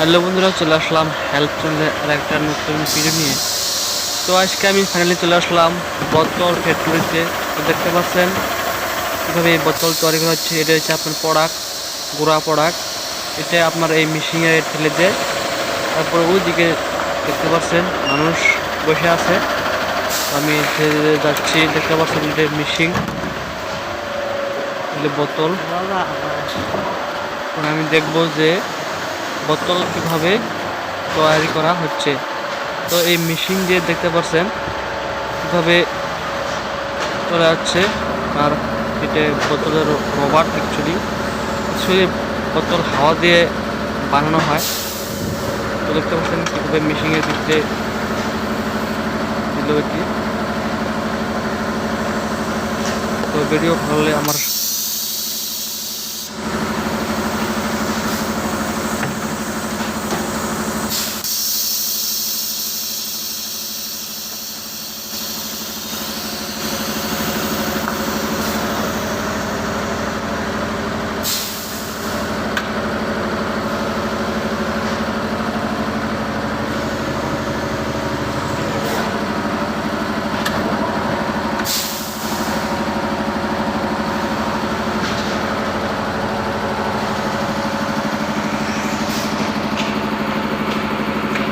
Hello বন্ধুরা, চলে আসলাম help চ্যানেলে আর একটা নতুন ভিডিও নিয়ে। তো আজকে আমি ফাইনালি চলে আসলাম বোতল ফ্যাক্টরিতে তো দেখতে পাচ্ছেন কীভাবে এই বোতল তৈরি করা হচ্ছে। এটা হচ্ছে আপনার প্রোডাক্ট গোড়া প্রোডাক্ট এটা আপনার এই মেশিনে ঠেলে দেয়। তারপর ওইদিকে দেখতে পাচ্ছেন মানুষ বসে আছে। আমি ধীরে যাচ্ছি। দেখতে পাচ্ছেন এটা মেশিন বোতল। আমি দেখব যে বোতল কীভাবে তৈরি করা হচ্ছে। তো এই মেশিন দিয়ে দেখতে পাচ্ছেন কীভাবে করা যাচ্ছে আর এটা বোতলের রবার অ্যাকচুয়ালি অ্যাকচুয়ালি বোতল হাওয়া দিয়ে বানানো হয়। তো দেখতে পাচ্ছেন কীভাবে মেশিনের দিচ্ছে দিল এটি। তো ভিডিও ভালো আমার